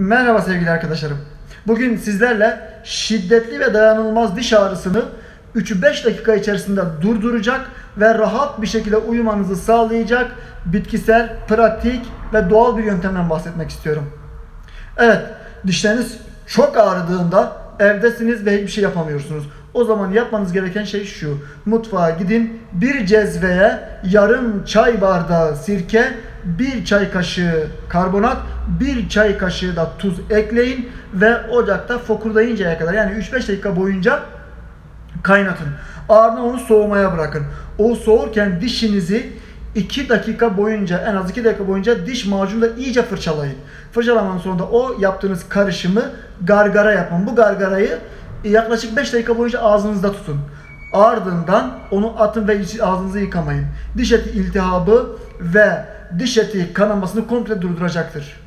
Merhaba sevgili arkadaşlarım. Bugün sizlerle şiddetli ve dayanılmaz diş ağrısını 3-5 dakika içerisinde durduracak ve rahat bir şekilde uyumanızı sağlayacak bitkisel, pratik ve doğal bir yöntemden bahsetmek istiyorum. Evet, dişleriniz çok ağrıdığında evdesiniz ve hiçbir şey yapamıyorsunuz. O zaman yapmanız gereken şey şu. Mutfağa gidin, bir cezveye yarım çay bardağı sirke, bir çay kaşığı karbonat, bir çay kaşığı da tuz ekleyin ve ocakta fokurdayıncaya kadar yani 3-5 dakika boyunca kaynatın. Ardından onu soğumaya bırakın. O soğurken dişinizi 2 dakika boyunca en az 2 dakika boyunca diş macunla iyice fırçalayın. Fırçalamanın sonunda o yaptığınız karışımı gargara yapın. Bu gargarayı yaklaşık 5 dakika boyunca ağzınızda tutun. Ardından onu atın ve ağzınızı yıkamayın. Diş eti iltihabı ve diş eti kanamasını komple durduracaktır.